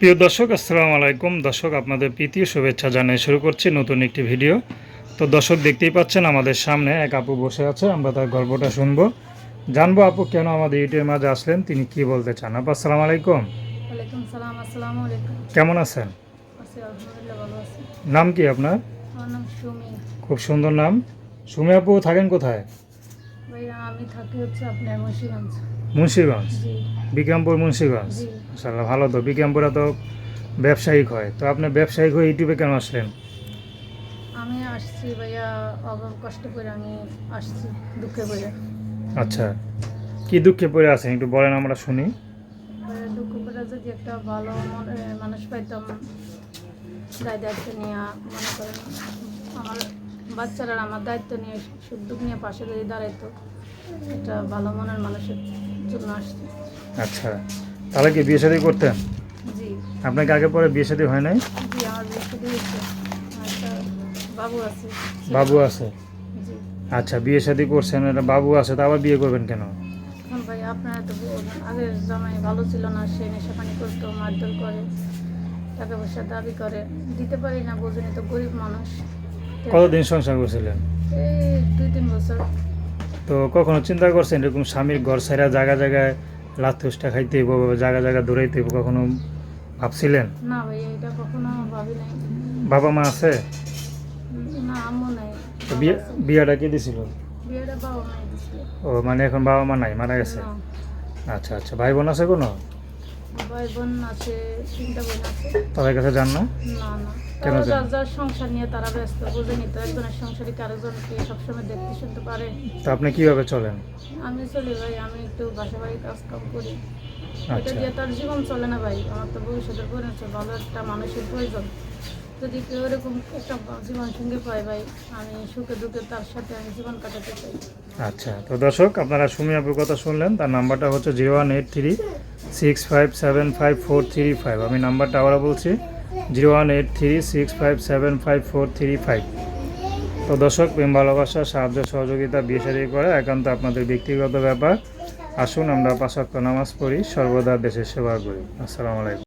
প্রিয় দর্শক আসসালামু আলাইকুম। দর্শক আপনাদের প্রীতি শুভেচ্ছা জানিয়ে শুরু করছি নতুন একটি ভিডিও। তো দর্শক দেখতেই পাচ্ছেন আমাদের সামনে এক আপু বসে আছে আমরা তার গল্পটা শুনব। জানব আপু কেন আমাদের ইউটিউবের মাঝে আসলেন তিনি কি বলতে চান? আপু আসসালামু আলাইকুম। কেমন আছেন? আছি আলহামদুলিল্লাহ ভালো আছি। নাম কি আপনার? আমার নাম সুমি। খুব সুন্দর নাম। সুমি আপু থাকেন কোথায়? ভাইয়া আমি থাকি হচ্ছে আপনার মুন্সিগঞ্জ। মুন্সিগঞ্জ? বিক্রমপুর মুন্সিগঞ্জ? জি। ভালো তো। বিক্রমপুরে তো ব্যবসায়িক হয়। তো আপনি ব্যবসায়িক হয়ে ইউটিউবে কেন আসলেন? আমি আসছি ভাইয়া অভাব কষ্ট করে আমি আসছি দুঃখে করে আচ্ছা কি দুঃখে পড়ে আছেন? একটু বলেন আমরা শুনি। দুঃখ করে যদি একটা ভালো মনে- মানুষ পাইতাম দায় দায়িত্ব নিয়ে মনে করেন আমার বাচ্চারা আমার দায়িত্ব নিয়ে দুঃখ নিয়ে পাশে যদি দাঁড়াইতো একটা ভালো মনের মানুষের জন্য আসছি। আচ্ছা তাহলে কি বিয়ে শাদী করতেন? জি। আপনাকে আগে পরে বিয়ে শাদী হয় নাই? জি আমার বিয়ে সাথে হয়েছে। বাবু আছে। বাবু আছে? আচ্ছা বিয়ে শাদী করছেন একটা বাবু আছে তা আবার বিয়ে করবেন কেন? ভাই আপনারা তো আগের জামাই ভালো ছিল না সে নেশা পানি করতো মারধর করে টাকা পয়সা দাবি করে দিতে পারি না বোঝেনি তো গরিব মানুষ। কতদিন সংসার করছিলেন? দুই তিন বছর। তো কখনো চিন্তা করছেন এরকম স্বামীর ঘর ছাড়া জায়গা জায়গায় লাথুসটা খাইতে হইব জায়গা জায়গা দৌড়াইতে হইব কখনো ভাবছিলেন? না ভাই এটা কখনো ভাবি নাই। বাবা মা আছে? না আম্মু নাই। বিয়ে বিয়েটা কে দিছিল? বিয়েটা বাবা মাই দিছিল। ও মানে এখন বাবা মা নাই মারা গেছে? আচ্ছা আচ্ছা। ভাই বোন আছে কোনো? ভাই বোন আছে তিনটা বোন আছে। তাদের কাছে জান না? না না। কেন যার যার সংসার নিয়ে তারা ব্যস্ত বুঝেনি তো? একজনের সবসময় দেখতে শুনতে পারে। তো আপনি কীভাবে চলেন? আমি চলি ভাই আমি একটু বাসা বাড়ি কাজ কাম করি। এটা আচ্ছা। দিয়ে তার জীবন চলে না ভাই আমার তো ভবিষ্যতের পরিণত ভালো একটা মানুষের প্রয়োজন। যদি কেউ এরকম একটা জীবন সঙ্গে পায় ভাই। আমি সুখে দুঃখে তার সাথে আমি জীবন কাটাতে চাই। আচ্ছা তো দর্শক, আপনারা সুমি আপুর কথা শুনলেন, তার নাম্বারটা হচ্ছে zero one eight three six five seven five four three five. আমি নাম্বারটা আবারও বলছি, zero one eight three six five seven five four three five. তো দর্শক, প্রেম, ভালোবাসা, সাহায্য, সহযোগিতা, বিয়ে শাদী করে একান্ত আপনাদের ব্যক্তিগত ব্যাপার। আসুন, আমরা পাঁচাত্ত নামাজ পড়ি, সর্বদা দেশের সেবা করি। আসসালামু আলাইকুম।